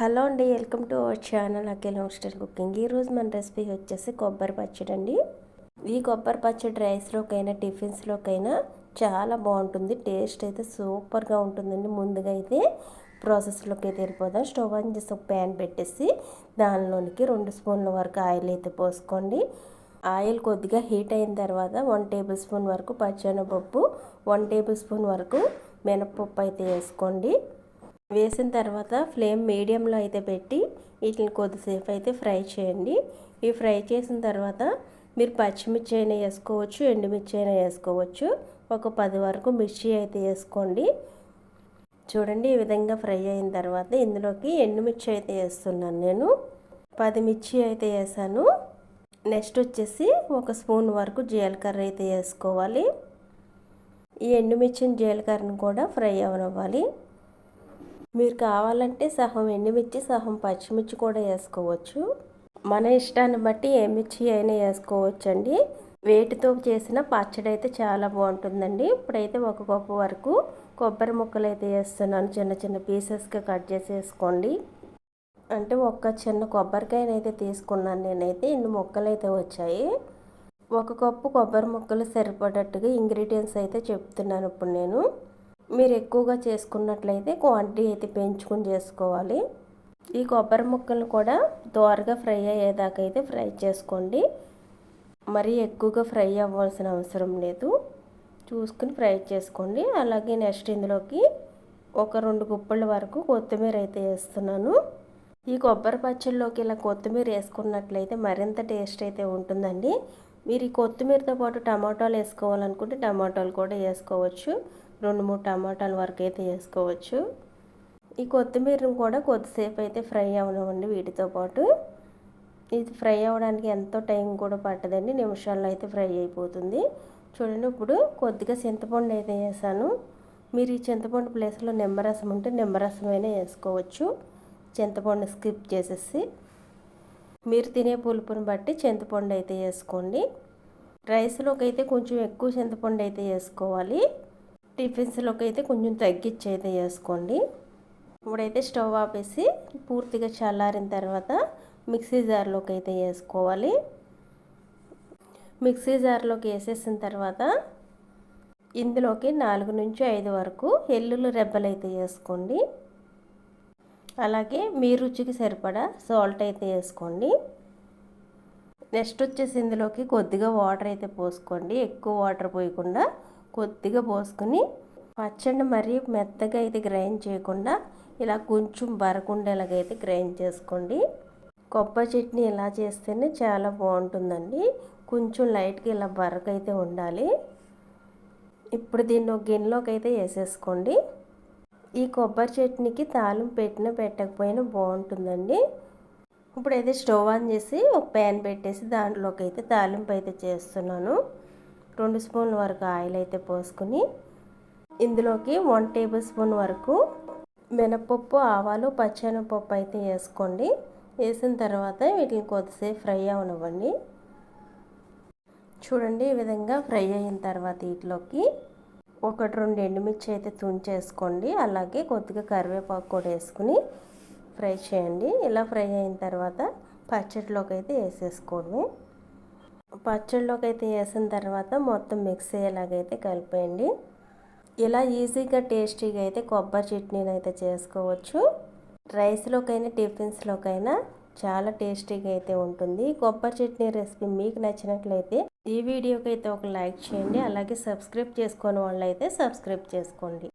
Hello అండి welcome to our channel Akhil hostel cooking. ఈరోజు మన రెసిపీ వచ్చేసి కొబ్బరి పచ్చడి అండి. ఈ కొబ్బరి పచ్చడి రైస్లోకైనా టిఫిన్స్లోకైనా చాలా బాగుంటుంది. టేస్ట్ అయితే సూపర్గా ఉంటుందండి. ముందుగా అయితే ప్రాసెస్లోకి అయితే వెళ్ళిపోదాం. స్టవ్ ఆన్ చేసి ఒక ప్యాన్ పెట్టేసి దానిలోనికి రెండు స్పూన్ల వరకు ఆయిల్ అయితే పోసుకోండి. ఆయిల్ కొద్దిగా హీట్ అయిన తర్వాత వన్ టేబుల్ స్పూన్ వరకు పచ్చెనపప్పు వన్ టేబుల్ స్పూన్ వరకు మినపప్పు అయితే వేసుకోండి. వేసిన తర్వాత ఫ్లేమ్ మీడియంలో అయితే పెట్టి వీటిని కొద్దిసేపు అయితే ఫ్రై చేయండి. ఈ ఫ్రై చేసిన తర్వాత మీరు పచ్చిమిర్చి అయినా వేసుకోవచ్చు ఎండుమిర్చి అయినా వేసుకోవచ్చు. ఒక పది వరకు మిర్చి అయితే వేసుకోండి. చూడండి ఈ విధంగా ఫ్రై అయిన తర్వాత ఇందులోకి ఎండుమిర్చి అయితే వేస్తున్నాను నేను. పది మిర్చి అయితే వేసాను. నెక్స్ట్ వచ్చేసి ఒక స్పూన్ వరకు జీలకర్ర అయితే వేసుకోవాలి. ఈ ఎండుమిర్చిని జీలకర్రను కూడా ఫ్రై అవనివ్వాలి. మీరు కావాలంటే సహం ఎండుమిర్చి సహం పచ్చిమిర్చి కూడా వేసుకోవచ్చు. మన ఇష్టాన్ని బట్టి ఏ మిర్చి అయినా వేసుకోవచ్చండి. వేటితో చేసిన పచ్చడి అయితే చాలా బాగుంటుందండి. ఇప్పుడైతే ఒక కప్పు వరకు కొబ్బరి ముక్కలు అయితే వేస్తున్నాను. చిన్న చిన్న పీసెస్గా కట్ చేసి వేసుకోండి అంటే ఒక్క చిన్న కొబ్బరికాయనైతే తీసుకున్నాను నేనైతే. ఇన్ని ముక్కలు అయితే వచ్చాయి. ఒక కప్పు కొబ్బరి ముక్కలు సరిపడట్టుగా ఇంగ్రీడియంట్స్ అయితే చెప్తున్నాను ఇప్పుడు నేను. మీరు ఎక్కువగా చేసుకున్నట్లయితే క్వాంటిటీ అయితే పెంచుకుని చేసుకోవాలి. ఈ కొబ్బరి ముక్కలను కూడా దోరగా ఫ్రై అయ్యేదాకా అయితే ఫ్రై చేసుకోండి. మరీ ఎక్కువగా ఫ్రై అవ్వాల్సిన అవసరం లేదు. చూసుకుని ఫ్రై చేసుకోండి. అలాగే నెక్స్ట్ ఇందులోకి ఒక రెండు గుప్పల వరకు కొత్తిమీర అయితే వేస్తున్నాను. ఈ కొబ్బరి పచ్చళ్ళలోకి ఇలా కొత్తిమీర వేసుకున్నట్లయితే మరింత టేస్ట్ అయితే ఉంటుందండి. మీరు ఈ కొత్తిమీరతో పాటు టమాటాలు వేసుకోవాలనుకుంటే టమాటాలు కూడా వేసుకోవచ్చు. రెండు మూడు టమాటాల వరకు అయితే వేసుకోవచ్చు. ఈ కొత్తిమీరను కూడా కొద్దిసేపు అయితే ఫ్రై అవనివ్వండి వీటితో పాటు. ఇది ఫ్రై అవ్వడానికి ఎంతో టైం కూడా పట్టదండి నిమిషాల్లో అయితే ఫ్రై అయిపోతుంది. చూడండి ఇప్పుడు కొద్దిగా చింతపండు అయితే వేసాను. మీరు ఈ చింతపండు ప్లేస్లో నిమ్మరసం ఉంటే నిమ్మరసం అయినా వేసుకోవచ్చు. చింతపండు స్కిప్ చేసేసి. మీరు తినే పులుపుని బట్టి చింతపండు అయితే వేసుకోండి. రైస్లోకి అయితే కొంచెం ఎక్కువ చింతపండు అయితే వేసుకోవాలి. టిఫిన్స్లోకి అయితే కొంచెం తగ్గించి అయితే వేసుకోండి ఇప్పుడైతే స్టవ్ ఆపేసి పూర్తిగా చల్లారిన తర్వాత మిక్సీ జార్లోకి అయితే వేసుకోవాలి. మిక్సీ జార్లోకి వేసేసిన తర్వాత ఇందులోకి నాలుగు నుంచి ఐదు వరకు ఎల్లుల్లి రెబ్బలు అయితే వేసుకోండి. అలాగే మీ రుచికి సరిపడా సాల్ట్ అయితే వేసుకోండి. నెక్స్ట్ వచ్చేసి ఇందులోకి కొద్దిగా వాటర్ అయితే పోసుకోండి. ఎక్కువ వాటర్ పోయకుండా కొద్దిగా పోసుకుని పచ్చడి మరీ మెత్తగా అయితే గ్రైండ్ చేయకుండా ఇలా కొంచెం బరకుండేలాగైతే గ్రైండ్ చేసుకోండి. కొబ్బరి చట్నీ ఇలా చేస్తేనే చాలా బాగుంటుందండి. కొంచెం లైట్గా ఇలా బరకైతే ఉండాలి. ఇప్పుడు దీన్ని ఒక గిన్నెలోకి అయితే వేసేసుకోండి. ఈ కొబ్బరి చట్నీకి తాలింపు పెట్టినా పెట్టకపోయినా బాగుంటుందండి. ఇప్పుడైతే స్టవ్ ఆన్ చేసి ఒక ప్యాన్ పెట్టేసి దాంట్లోకి అయితే తాలింపు అయితే చేస్తున్నాను. రెండు స్పూన్ల వరకు ఆయిల్ అయితే పోసుకుని ఇందులోకి వన్ టేబుల్ స్పూన్ వరకు మినపప్పు ఆవాలు పచ్చెనపప్పు అయితే వేసుకోండి. వేసిన తర్వాత వీటిని కొద్దిసేపు ఫ్రై అవనివ్వండి. చూడండి ఈ విధంగా ఫ్రై అయిన తర్వాత వీటిలోకి ఒకటి రెండు ఎండుమిర్చి అయితే తుంచేసుకోండి. అలాగే కొద్దిగా కరివేపాకు కూడా వేసుకుని ఫ్రై చేయండి. ఇలా ఫ్రై అయిన తర్వాత పచ్చడిలోకి అయితే వేసేసుకోండి. పచ్చళ్ళలోకి అయితే వేసిన తర్వాత మొత్తం మిక్స్ అయ్యేలాగైతే కలిపేయండి. ఇలా ఈజీగా టేస్టీగా అయితే కొబ్బరి చట్నీని అయితే చేసుకోవచ్చు. రైస్లోకైనా టిఫిన్స్లోకైనా చాలా టేస్టీగా అయితే ఉంటుంది. కొబ్బరి చట్నీ రెసిపీ మీకు నచ్చినట్లయితే ఈ వీడియోకి అయితే ఒక లైక్ చేయండి. అలాగే సబ్స్క్రైబ్ చేసుకునే వాళ్ళు అయితే సబ్స్క్రైబ్ చేసుకోండి.